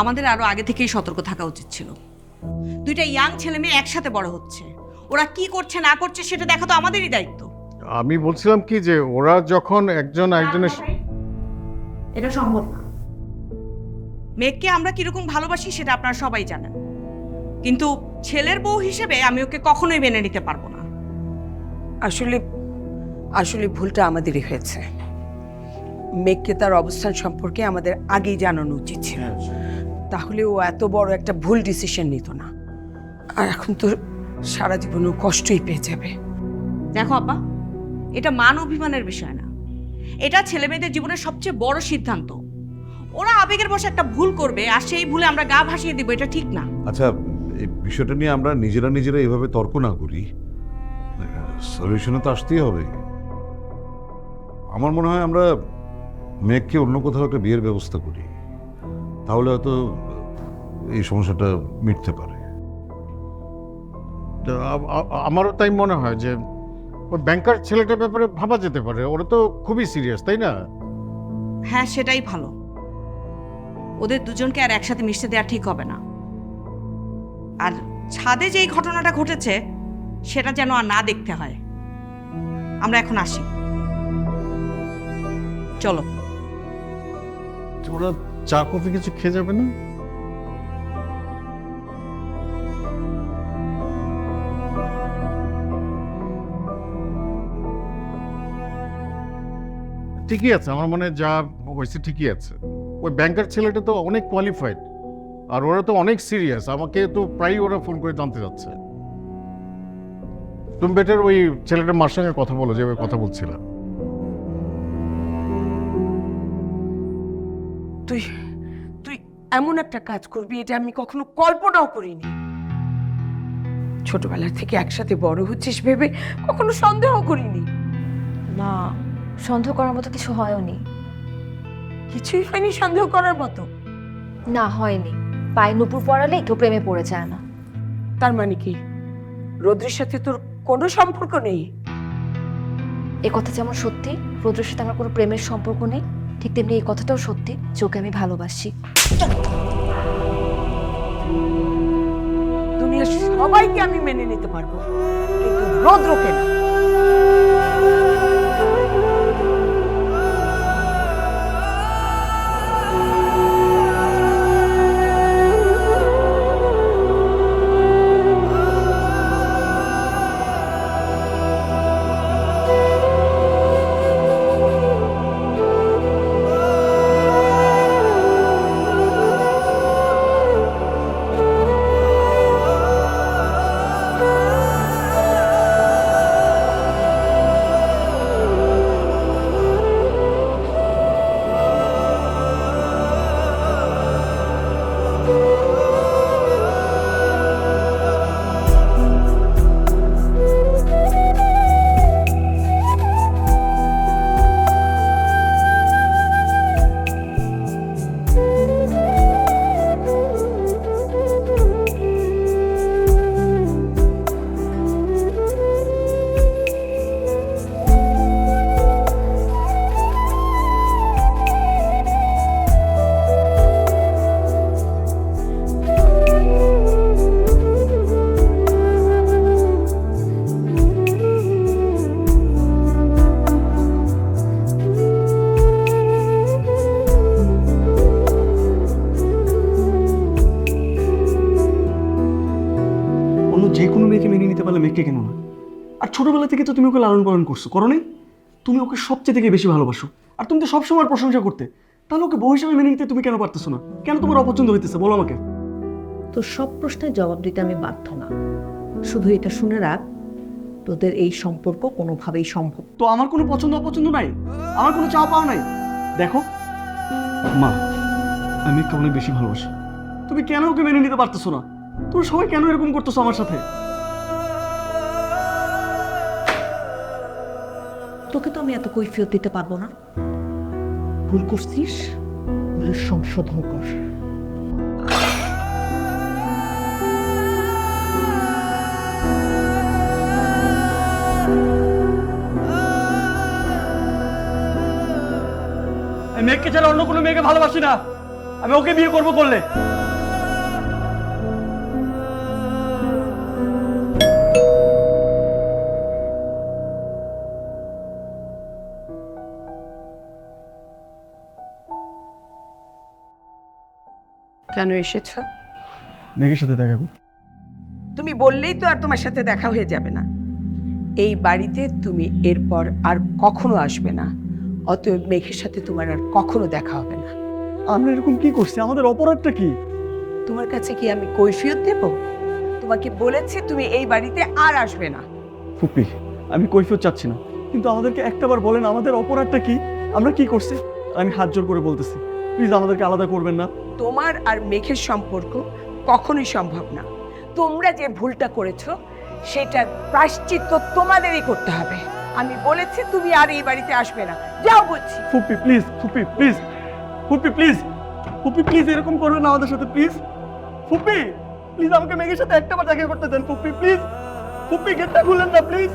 আমাদের আরও আগে থেকেই সতর্ক থাকা উচিত ছিল। দুইটা ইয়াং ছেলে মেয়ে একসাথে বড় হচ্ছে। ওরা কি করছে না করছে সেটা দেখা তো আমাদেরই দায়িত্ব। আমি বলছিলাম কি যে ওরা যখন একজন একজনের এটা সম্ভব না। মেঘকে আমরা কীরকম ভালোবাসি সেটা আপনারা সবাই জানেন। কিন্তু ছেলের বউ হিসেবে আমি ওকে কখনোই মেনে নিতে পারব না। আসলে আসলে ভুলটা আমাদেরই হয়েছে। মেঘকে তার অবস্থান সম্পর্কে আমাদের আগেই জানানো উচিত ছিল। তাহলে ও এত বড় একটা ভুল ডিসিশন নিত না। আর এখন তো সারা জীবন ও কষ্টই পেয়ে যাবে। দেখো আপা এটা মান অভিমানের বিষয় না। এটা ছেলে মেয়েদের জীবনের সবচেয়ে বড় সিদ্ধান্ত। ওরা আবেগের বসে একটা ভুল করবে আর সেই ভুলে আমরা গা ভাসিয়ে দিব এটা ঠিক না। আচ্ছা এই বিষয়টা নিয়ে আমরা নিজেরা নিজেরা এভাবে তর্ক না করি। সলিউশনে তো আসতেই হবে। আমার মনে হয় আমরা মেঘকে অন্য কোথাও একটা বিয়ের ব্যবস্থা করি। তাহলে হয়তো এই সমস্যাটা মিটতে পারে। আমারও তাই মনে হয় যে ওই ব্যাংকার ছেলেটার ব্যাপারে ভাবা যেতে পারে। ওরা তো খুবই সিরিয়াস তাই না? হ্যাঁ সেটাই ভালো। ওদের দুজনকে আর একসাথে মিশতে দেওয়া ঠিক হবে না। আর ছাদে যেই ঘটনাটা ঘটেছে সেটা যেন আর না দেখতে হয়। আমরা এখন আসি। চলো। ওরা চা, কফি কিছু খেয়ে যাবে না? ঠিকই আছে, আমার মনে যা হয়েছে ঠিকই আছে। ওই ব্যাংকার ছেলেটা তো অনেক কোয়ালিফাইড আর ওরা তো অনেক সিরিয়াস আমাকে তো প্রায়ই ওরা ফোন করে জানতে যাচ্ছে। তুমি বেটার ওই ছেলেটার মার সঙ্গে কথা বলো, যে কথা বলছিলাম। তুই তুই এমন একটা কাজ করবি এটা আমি কখনো কল্পনাও করিনি। ছোটবেলা থেকে একসাথে বড় হচ্ছিস ভেবে কখনো সন্দেহ করিনি। না সন্দেহ করার মতো কিছু হয়নি। কিছুই হয়নি সন্দেহ করার মতো। না হয়নি। পায়ে নুপুর পড়ালে কেউ প্রেমে পড়ে যায় না। তার মানে কি? রোদ্রের সাথে তোর কোনো সম্পর্ক নেই? এ কথা যেমন সত্যি রৌদ্রের সাথে আমার কোনো প্রেমের সম্পর্ক নেই। ঠিক তেমনি এই কথাটাও সত্যি, চোখে আমি ভালোবাসি। দুনিয়ার সবাইকে আমি মেনে নিতে পারব, কিন্তু রৌদ্রকে না। অন্য যে কোনো মেয়েকে মেনে নিতে পারলে মেয়েকে কেন না? আর ছোটবেলা থেকে তো তুমি ওকে লালন পালন করছ করো নাই? তুমি ওকে সবচেয়ে থেকে বেশি ভালোবাসো। আর তুমি তো সবসময় প্রশংসা করতে। তাহলে ওকে বউ হিসাবে মেনে নিতে তুমি কেন পারতেছো না? কেন তোমার অপছন্দ হইতেছে? বলো আমাকে। তো সব প্রশ্নের জবাব দিতে আমি বাধ্য না। শুধু এটা শুনে রাখ তোদের এই সম্পর্ক কোনোভাবেই সম্ভব তো আমার কোনো পছন্দ অপছন্দ নাই? আমার কোনো চাওয়া পাওয়া নাই? দেখো মা আমি মেয়েকে অনেক বেশি ভালোবাসি। তুমি কেন ওকে মেনে নিতে পারতেছো না? তুমি সবাই কেন এরকম করতেছো আমার সাথে? তোকে তো আমি এত কৈফিয়ত দিতে পারব না। ভুল করছিস? ভুলের সংশোধন কর। মেয়েকে ছাড়া অন্য কোনো মেয়েকে ভালোবাসি না। আমি ওকে বিয়ে করব করলে। কেন এসেছ? মেঘের সাথে দেখা করতে। তুমি বললেই তো আর তোমার সাথে দেখা হয়ে যাবে না। এই বাড়িতে তুমি এরপর আর কখনো আসবে না। অতএব মেঘের সাথে তোমার আর কখনো দেখা হবে না। আমরা এরকম কি করছি? আমাদের অপরাধটা কি? তোমার কাছে কি আমি কৈফিয়ত দেব? তোমাকে বলেছি তুমি এই বাড়িতে আর আসবে না। ফুপি আমি কৈফিয়ত চাচ্ছি না। কিন্তু আমাদেরকে একটাবার বলেন আমাদের অপরাধটা কি? আমরা কি করছি? আমি হাত জোর করে বলতেছি। প্লিজ আমাদেরকে আলাদা করবেন না। তোমার আর মেঘের সম্পর্ক কখনোই সম্ভব না। তোমরা যে ভুলটা করেছ সেটার প্রায়শ্চিত্ত তোমাদেরই করতে হবে। আমি বলেছি তুমি আর এই বাড়িতে আসবে না। যাও বলছি। ফুপি প্লিজ ফুপি প্লিজ ফুপি প্লিজ ফুপি প্লিজ এরকম করবেন না আমাদের সাথে প্লিজ ফুপি প্লিজ আমাকে মেঘের সাথে একটাবার দেখা করতে দেন। ফুপি প্লিজ ফুপি গেটটা খুলেন না প্লিজ